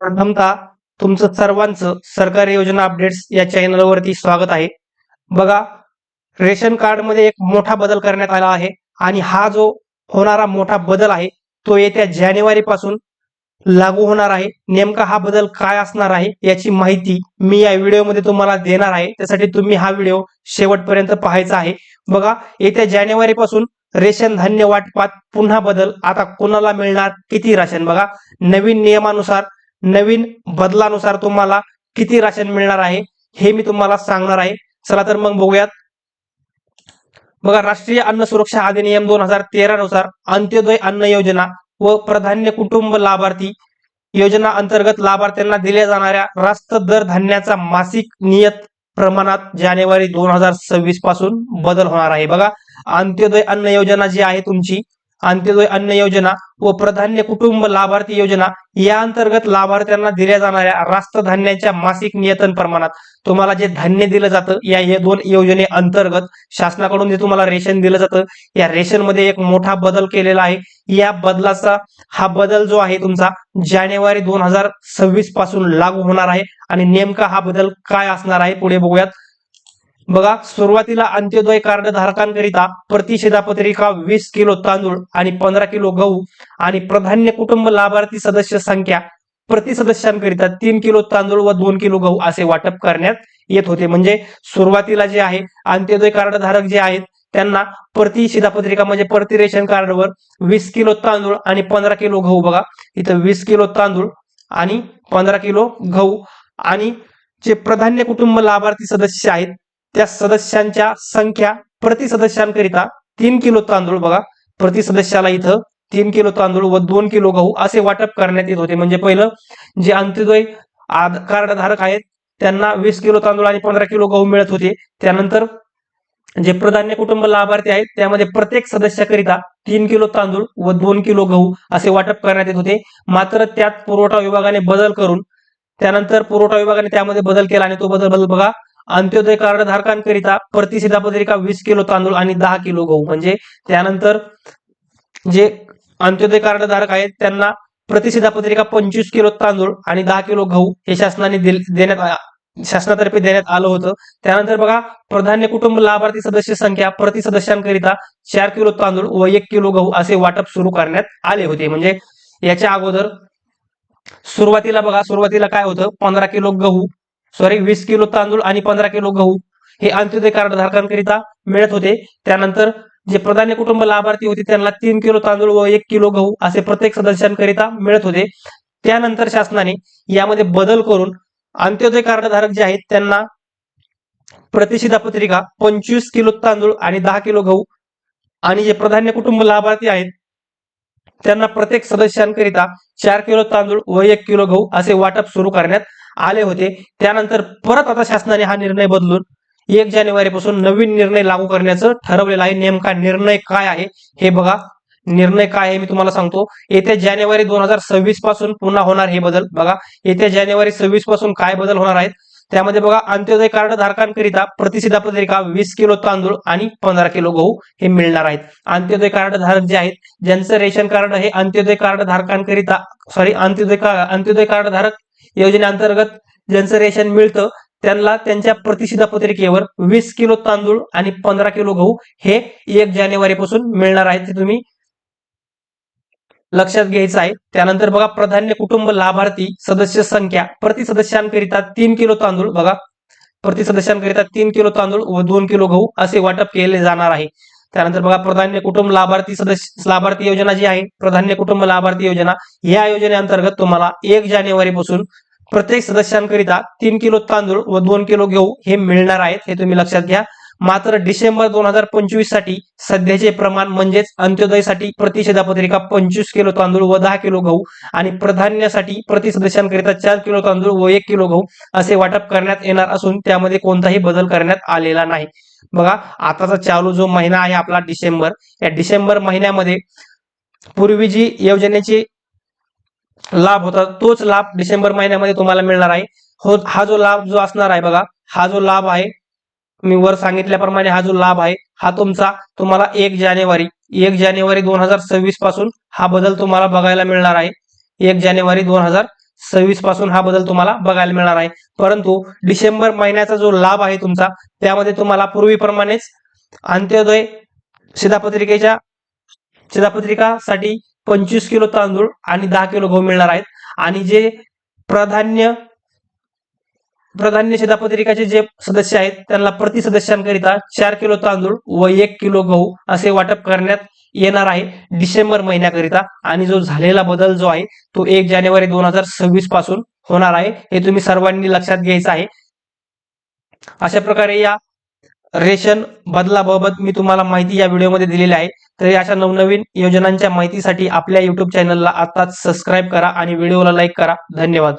प्रथमतः तुमचं सर्वांचं सरकारी योजना अपडेट्स या चॅनलवरती स्वागत आहे. बघा रेशन कार्डमध्ये एक मोठा बदल करण्यात आला आहे आणि हा जो होणारा मोठा बदल आहे तो येत्या जानेवारी पासून लागू होणार आहे. नेमका हा बदल काय असणार आहे याची माहिती मी या व्हिडिओमध्ये तुम्हाला देणार आहे. त्यासाठी तुम्ही हा व्हिडिओ शेवटपर्यंत पाहायचा आहे. बघा येत्या जानेवारी पासून रेशन धान्य वाटपात पुन्हा बदल आता कोणाला मिळणार? किती राशन? बघा नवीन नियमानुसार नवीन बदलानुसार तुम्हाला किती राशन मिळणार आहे हे मी तुम्हाला सांगणार आहे. चला तर मग बघूयात. बघा राष्ट्रीय अन्न सुरक्षा अधिनियम दोन हजार तेरा नुसार अंत्योदय अन्न योजना व प्राधान्य कुटुंब लाभार्थी योजना अंतर्गत लाभार्थ्यांना दिल्या जाणाऱ्या रास्त दर धान्याचा मासिक नियत प्रमाणात जानेवारी दोन हजार सव्वीसपासून बदल होणार आहे. बघा अंत्योदय अन्न योजना जी आहे तुमची अंत्योदय अन्न योजना व प्रधान्य कुटुंब लाभार्थी योजना या अंतर्गत लाभार्थ्यांना दिल्या जाणाऱ्या रास्त धान्याच्या मासिक नियतन प्रमाणात तुम्हाला जे धान्य दिलं जातं या हे दोन योजने अंतर्गत शासनाकडून जे तुम्हाला रेशन दिलं जातं या रेशनमध्ये एक मोठा बदल केलेला आहे. या बदलाचा हा बदल जो आहे तुमचा जानेवारी दोन हजार सव्वीसपासून लागू होणार आहे. आणि नेमका हा बदल काय असणार आहे पुढे बघूयात. बघा सुरुवातीला अंत्योदय कार्ड धारकांकरिता प्रतिषेधापत्रिका वीस किलो तांदूळ आणि पंधरा किलो गहू आणि प्रधान्य कुटुंब लाभार्थी सदस्य संख्या प्रति सदस्यांकरिता तीन किलो तांदूळ व दोन किलो गहू असे वाटप करण्यात येत होते. म्हणजे सुरुवातीला जे आहे अंत्योदय कार्ड धारक जे आहेत त्यांना प्रति शिधापत्रिका म्हणजे प्रति रेशन कार्डवर वीस किलो तांदूळ आणि पंधरा किलो गहू बघा. इथं वीस किलो तांदूळ आणि पंधरा किलो गहू आणि जे प्रधान्य कुटुंब लाभार्थी सदस्य आहेत त्या सदस्यांच्या संख्या प्रति सदस्यांकरिता तीन किलो तांदूळ बघा. प्रति सदस्याला इथं तीन किलो तांदूळ व दोन किलो गहू असे वाटप करण्यात येत होते. म्हणजे पहिलं जे अंत्योदय कार्ड धारक आहेत त्यांना वीस किलो तांदूळ आणि पंधरा किलो गहू मिळत होते. त्यानंतर जे प्रधान्य कुटुंब लाभार्थी आहेत त्यामध्ये प्रत्येक सदस्याकरिता तीन किलो तांदूळ व दोन किलो गहू असे वाटप करण्यात येत होते. मात्र त्यात पुरवठा विभागाने बदल करून त्यानंतर पुरवठा विभागाने त्यामध्ये बदल केला आणि तो बदल बदल बघा. अंत्योदय कार्ड धारकांकरिता प्रति शिधापत्रिका वीस किलो तांदूळ आणि दहा किलो गहू. म्हणजे त्यानंतर जे अंत्योदय कार्ड धारक आहेत त्यांना प्रतिशिधापत्रिका पंचवीस किलो तांदूळ आणि दहा किलो गहू हे शासनाने देण्यात शासनातर्फे देण्यात आलं होतं. त्यानंतर बघा प्रधान्य कुटुंब लाभार्थी सदस्य संख्या प्रति सदस्यांकरिता चार किलो तांदूळ व एक किलो गहू असे वाटप सुरू करण्यात आले होते. म्हणजे याच्या अगोदर सुरुवातीला बघा सुरुवातीला काय होतं? पंधरा किलो गहू सॉरी वीस किलो तांदूळ आणि पंधरा किलो गहू हे अंत्योदय कार्ड धारकांकरिता मिळत होते. त्यानंतर जे प्रधान्य कुटुंब लाभार्थी होते त्यांना तीन किलो तांदूळ व एक किलो गहू असे प्रत्येक सदस्यांकरिता मिळत होते. त्यानंतर शासनाने यामध्ये बदल करून अंत्योदय कार्डधारक जे आहेत त्यांना प्रतिशिधा पत्रिका पंचवीस किलो तांदूळ आणि दहा किलो गहू आणि जे प्रधान्य कुटुंब लाभार्थी आहेत त्यांना प्रत्येक सदस्यांकरिता चार किलो तांदूळ व एक किलो गहू असे वाटप सुरू करण्यात आले होते. त्यानंतर परत आता शासनाने हा निर्णय बदलून एक जानेवारी पासून नवीन निर्णय लागू करण्याचं ठरवलेलं आहे. नेमका निर्णय काय आहे? हे बघा. निर्णय काय आहे? मी तुम्हाला सांगतो. येत्या जानेवारी दोन हजार सव्वीसपासून पुन्हा होणार हे बदल बघा. येत्या जानेवारी सव्वीसपासून काय बदल होणार आहेत? त्यामध्ये बघा अंत्योदय कार्ड धारकांकरिता प्रतिसिधा पत्रिका वीस किलो तांदूळ आणि पंधरा किलो गहू हे मिळणार आहेत. अंत्योदय कार्ड धारक जे आहेत ज्यांचं रेशन कार्ड हे अंत्योदय कार्ड धारकांकरिता सॉरी अंत्योदय अंत्योदय कार्ड धारक योजनेअंतर्गत ज्यांचं रेशन मिळतं त्यांना त्यांच्या प्रतिशिधा पत्रिकेवर वीस किलो तांदूळ आणि पंधरा किलो गहू हे एक जानेवारी पासून मिळणार आहेत ते तुम्ही लक्षात घ्यायचं आहे. त्यानंतर बघा प्राधान्य कुटुंब लाभार्थी सदस्य संख्या. प्रति सदस्यांकरिता तीन किलो तांदूळ बघा. प्रति सदस्यांकरिता तीन किलो तांदूळ व दोन किलो गहू असे वाटप केले जाणार आहे. त्यानंतर बघा प्राधान्य कुटुंब लाभार्थी सदस्य लाभार्थी योजना जी आहे प्राधान्य कुटुंब लाभार्थी योजना या योजनेअंतर्गत तुम्हाला एक जानेवारीपासून प्रत्येक सदस्यांकरिता तीन किलो तांदूळ व दोन किलो गहू हे मिळणार आहेत हे तुम्ही लक्षात घ्या. मात्र डिसेंबर दोन हजार पंचवीससाठी सध्याचे प्रमाण म्हणजेच अंत्योदयसाठी प्रतिषेधापत्रिका पंचवीस किलो तांदूळ व दहा किलो गहू आणि प्राधान्यासाठी प्रति सदस्यांकरिता चार किलो तांदूळ व एक किलो गहू असे वाटप करण्यात येणार असून त्यामध्ये कोणताही बदल करण्यात आलेला नाही. बघा आताचा चालू जो महिना आहे आपला डिसेंबर या डिसेंबर महिन्यामध्ये पूर्वी जी योजनेची लाभ होता. तोच लाभ डिसेंबर महिन्यामध्ये तुम्हाला मिळणार आहे. हो हा जो लाभ जो असणार आहे बघा हा जो लाभ आहे मी वर सांगितल्याप्रमाणे हा जो लाभ आहे हा तुमचा तुम्हाला एक जानेवारी एक जानेवारी दोन हजार सव्वीसपासून हा बदल तुम्हाला बघायला मिळणार आहे. एक जानेवारी दोन हजार सव्वीसपासून हा बदल तुम्हाला बघायला मिळणार आहे. परंतु डिसेंबर महिन्याचा जो लाभ आहे तुमचा त्यामध्ये तुम्हाला पूर्वीप्रमाणेच अंत्योदय शिधापत्रिकेच्या शिधापत्रिकासाठी पंचवीस किलो तांदूळ आणि दहा किलो गहू मिळणार आहेत. आणि जे प्राधान्य प्राधान्य शिधापत्रिकाचे जे सदस्य आहेत त्यांना प्रति सदस्यांकरिता चार किलो तांदूळ व एक किलो गहू असे वाटप करण्यात येणार आहे डिसेंबर महिन्याकरिता. आणि जो झालेला बदल जो आहे तो एक जानेवारी दोन हजार सव्वीसपासून होणार आहे. हे तुम्ही सर्वांनी लक्षात घ्यायचं आहे. अशा प्रकारे या रेशन बदलाबाबत मी तुम्हाला माहिती या व्हिडिओमध्ये दिलेली आहे. तर अशा नवनवीन योजनांच्या माहितीसाठी आपल्या युट्यूब चॅनलला आताच सबस्क्राईब करा आणि व्हिडिओला लाईक करा. धन्यवाद.